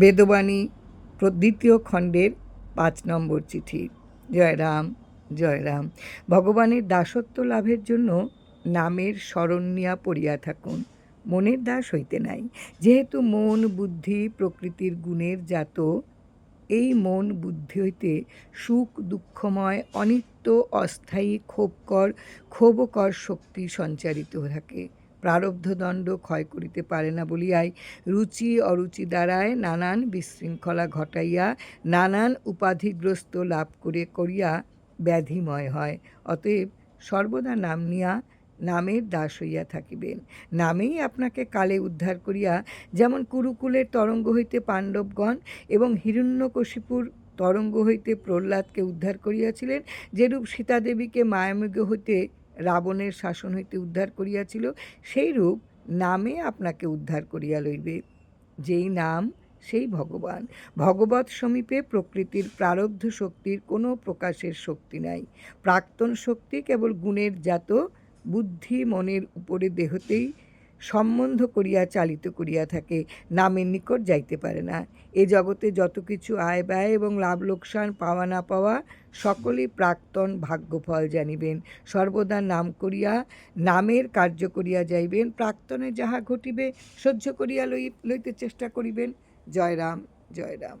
বেদবাণী দ্বিতীয় খণ্ডের পাঁচ নম্বর চিঠি। জয় রাম জয় রাম। ভগবানের দাসত্ব লাভের জন্য নামের স্মরণ নিয়া পড়িয়া থাকুন। মনের দাস হইতে নাই। যেহেতু মন, বুদ্ধি, প্রকৃতির গুণের জাত, এই মন, বুদ্ধি হইতে সুখ, দুঃখময়, অনিত্য, অস্থায়ী, ক্ষোভকর ক্ষোভকর শক্তি সঞ্চারিত থাকে। প্রারব্ধ দণ্ড ক্ষয় করিতে পারে না বলিয়াই রুচি অরুচি দ্বারায় নানান বিশৃঙ্খলা ঘটাইয়া নানান উপাধিগ্রস্ত লাভ করে করিয়া ব্যাধিময় হয়। অতএব সর্বদা নাম নিয়া নামের দাস হইয়া থাকিবেন। নামেই আপনাকে কালে উদ্ধার করিয়া যেমন কুরুকুলের তরঙ্গ হইতে পাণ্ডবগণ এবং হিরণ্যকশিপুর তরঙ্গ হইতে প্রহ্লাদকে উদ্ধার করিয়াছিলেন, যেরূপ সীতাদেবীকে মায়ামৃগ হইতে রাবণের শাসন হইতে উদ্ধার করিয়াছিল সেই রূপ নামে আপনাকে উদ্ধার করিয়া লইবে। যেই নাম, সেই ভগবান। ভগবত সমীপে প্রকৃতির প্রারব্ধ শক্তির কোনো প্রকাশের শক্তি নাই। প্রাক্তন শক্তি কেবল গুণের জাত, বুদ্ধি, মনের উপরে দেহতেই সম্বন্ধ করিয়া, চালিত করিয়া থাকে, নামের নিকট যাইতে পারে না। এ জগতে যত কিছু আয় ব্যয় এবং লাভ লোকসান পাওয়া না পাওয়া, সকলেই প্রাক্তন ভাগ্যফল জানিবেন। সর্বদা নাম করিয়া, নামের কার্য করিয়া যাইবেন। প্রাক্তনে যাহা ঘটিবে, সহ্য করিয়া লই, লইতে চেষ্টা করিবেন। জয় রাম জয় রাম